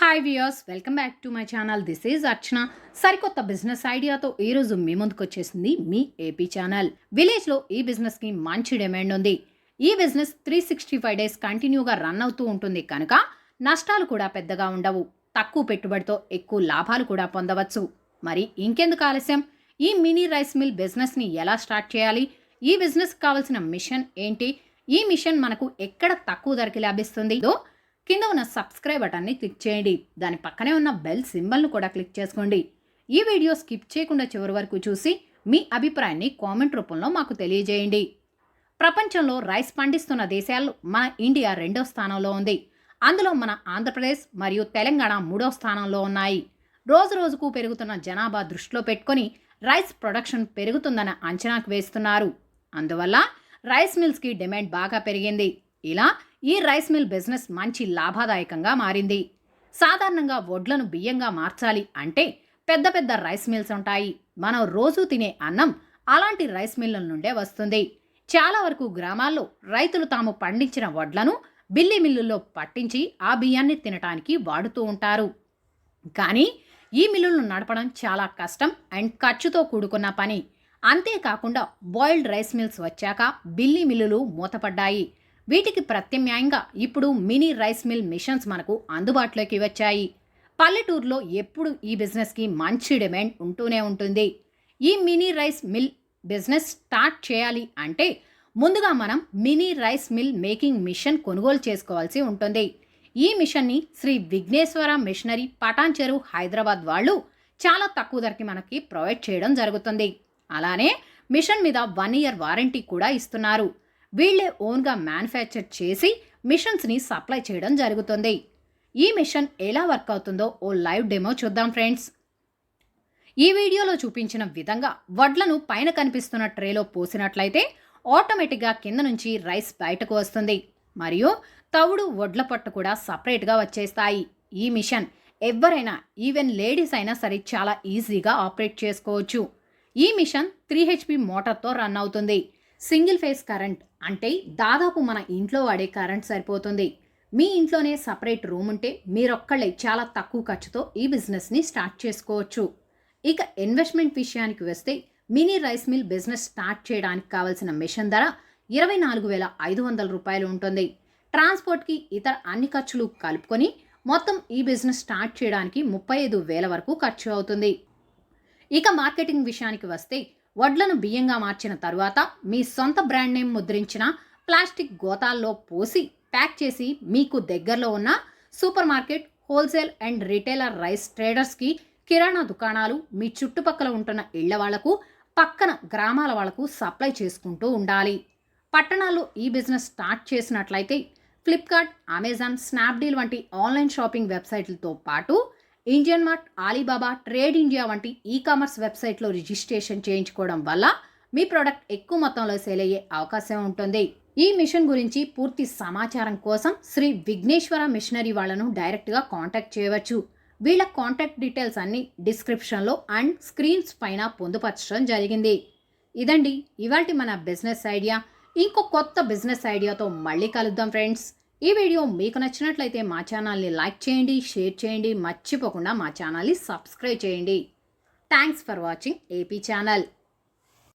Hi viewers welcome back to my channel this is Archana సరికొత్త business ఐడియాతో ఈ రోజు మీ ముందుకు వచ్చేసింది మీ ఏపీ ఛానల్ విలేజ్లో ఈ బిజినెస్కి మంచి డిమాండ్ ఉంది. ఈ business three sixty five days కంటిన్యూగా రన్ అవుతూ ఉంటుంది. కనుక నష్టాలు కూడా పెద్దగా ఉండవు. తక్కువ పెట్టుబడితో ఎక్కువ లాభాలు కూడా పొందవచ్చు. మరి ఇంకెందుకు ఆలస్యం? ఈ మినీ రైస్ మిల్ బిజినెస్ని ఎలా స్టార్ట్ చేయాలి? ఈ బిజినెస్ కావాల్సిన మిషన్ ఏంటి? ఈ మిషన్ మనకు ఎక్కడ తక్కువ ధరకి లభిస్తుంది? కింద ఉన్న సబ్స్క్రైబ్ బటన్ని క్లిక్ చేయండి. దాని పక్కనే ఉన్న బెల్ సింబల్ను కూడా క్లిక్ చేసుకోండి. ఈ వీడియో స్కిప్ చేయకుండా చివరి వరకు చూసి మీ అభిప్రాయాన్ని కామెంట్ రూపంలో మాకు తెలియజేయండి. ప్రపంచంలో రైస్ పండిస్తున్న దేశాలు మన ఇండియా రెండో స్థానంలో ఉంది. అందులో మన ఆంధ్రప్రదేశ్ మరియు తెలంగాణ మూడో స్థానంలో ఉన్నాయి. రోజు రోజుకు పెరుగుతున్న జనాభా దృష్టిలో పెట్టుకొని రైస్ ప్రొడక్షన్ పెరుగుతుందన్న అంచనాకు వేస్తున్నారు. అందువల్ల రైస్ మిల్స్కి డిమాండ్ బాగా పెరిగింది. ఇలా ఈ రైస్ మిల్ బిజినెస్ మంచి లాభదాయకంగా మారింది. సాధారణంగా వడ్లను బియ్యంగా మార్చాలి అంటే పెద్ద పెద్ద రైస్ మిల్స్ ఉంటాయి. మనం రోజు తినే అన్నం అలాంటి రైస్ మిల్లుల నుండే వస్తుంది. చాలా వరకు గ్రామాల్లో రైతులు తాము పండించిన వడ్లను బిల్లి మిల్లుల్లో పట్టించి ఆ బియ్యాన్ని తినటానికి వాడుతూ ఉంటారు. కానీ ఈ మిల్లులను నడపడం చాలా కష్టం అండ్ ఖర్చుతో కూడుకున్న పని. అంతేకాకుండా బాయిల్డ్ రైస్ మిల్స్ వచ్చాక బిల్లి మిల్లులు మూతపడ్డాయి. వీటికి ప్రత్యామ్నాయంగా ఇప్పుడు మినీ రైస్ మిల్ మిషన్స్ మనకు అందుబాటులోకి వచ్చాయి. పల్లెటూరులో ఎప్పుడు ఈ బిజినెస్కి మంచి డిమాండ్ ఉంటూనే ఉంటుంది. ఈ mini rice mill business start చేయాలి అంటే ముందుగా మనం mini rice mill making machine కొనుగోలు చేసుకోవాల్సి ఉంటుంది. ఈ మిషన్ని శ్రీ విఘ్నేశ్వర మిషనరీ పటాన్ చెరువు హైదరాబాద్ వాళ్ళు చాలా తక్కువ ధరకి మనకి ప్రొవైడ్ చేయడం జరుగుతుంది. అలానే మిషన్ మీద వన్ ఇయర్ వారంటీ కూడా ఇస్తున్నారు. వీళ్ళే ఓన్గా మ్యానుఫ్యాక్చర్ చేసి మిషన్స్ని సప్లై చేయడం జరుగుతుంది. ఈ మిషన్ ఎలా వర్క్ అవుతుందో ఓ లైవ్ డెమో చూద్దాం ఫ్రెండ్స్. ఈ వీడియోలో చూపించిన విధంగా వడ్లను పైన కనిపిస్తున్న ట్రేలో పోసినట్లయితే ఆటోమేటిక్గా కింద నుంచి రైస్ బయటకు వస్తుంది. మరియు తవుడు వడ్ల పట్టు కూడా సపరేట్గా వచ్చేస్తాయి. ఈ మిషన్ ఎవరైనా ఈవెన్ లేడీస్ అయినా సరే చాలా ఈజీగా ఆపరేట్ చేసుకోవచ్చు. ఈ మిషన్ త్రీ హెచ్పి మోటార్తో రన్ అవుతుంది. సింగిల్ ఫేస్ కరెంట్ అంటే దాదాపు మన ఇంట్లో వాడే కరెంట్ సరిపోతుంది. మీ ఇంట్లోనే సపరేట్ రూమ్ ఉంటే మీరొక్కళ్ళే చాలా తక్కువ ఖర్చుతో ఈ బిజినెస్ని స్టార్ట్ చేసుకోవచ్చు. ఇక ఇన్వెస్ట్మెంట్ విషయానికి వస్తే mini rice mill business start చేయడానికి కావాల్సిన మిషన్ ధర ఇరవై నాలుగు వేల ఐదు వందల రూపాయలు ఉంటుంది. ట్రాన్స్పోర్ట్కి ఇతర అన్ని ఖర్చులు కలుపుకొని మొత్తం ఈ బిజినెస్ స్టార్ట్ చేయడానికి ముప్పై ఐదు వేల వరకు ఖర్చు అవుతుంది. ఇక మార్కెటింగ్ విషయానికి వస్తే వడ్లను బియ్యంగా మార్చిన తరువాత మీ సొంత బ్రాండ్ నేమ్ ముద్రించిన ప్లాస్టిక్ గోతాల్లో పోసి ప్యాక్ చేసి మీకు దగ్గరలో ఉన్న super market wholesale and retailer rice ట్రేడర్స్కి కిరాణా దుకాణాలు మీ చుట్టుపక్కల ఉంటున్న ఇళ్ళ వాళ్ళకు పక్కన గ్రామాల వాళ్ళకు సప్లై చేసుకుంటూ ఉండాలి. పట్టణాల్లో ఈ బిజినెస్ స్టార్ట్ చేసినట్లయితే ఫ్లిప్కార్ట్ అమెజాన్ స్నాప్డీల్ వంటి ఆన్లైన్ షాపింగ్ వెబ్సైట్లతో పాటు Indian mart Alibaba trade India వంటి ఈ కామర్స్ వెబ్సైట్లో రిజిస్ట్రేషన్ చేయించుకోవడం వల్ల మీ ప్రోడక్ట్ ఎక్కువ మొత్తంలో సేల్ అయ్యే అవకాశం ఉంటుంది. ఈ మిషన్ గురించి పూర్తి సమాచారం కోసం శ్రీ విఘ్నేశ్వర మిషనరీ వాళ్ళను డైరెక్ట్గా కాంటాక్ట్ చేయవచ్చు. వీళ్ళ కాంటాక్ట్ డీటెయిల్స్ అన్ని డిస్క్రిప్షన్లో అండ్ స్క్రీన్స్ పైన పొందుపరచడం జరిగింది. ఇదండి ఇవాటి మన బిజినెస్ ఐడియా ఇంకో కొత్త బిజినెస్ ఐడియాతో మళ్ళీ కలుద్దాం ఫ్రెండ్స్ ఈ వీడియో మీకు నచ్చినట్లయితే మా ఛానల్ని లైక్ చేయండి షేర్ చేయండి. మర్చిపోకుండా మా ఛానల్ని సబ్స్క్రైబ్ చేయండి. Thanks for watching AP channel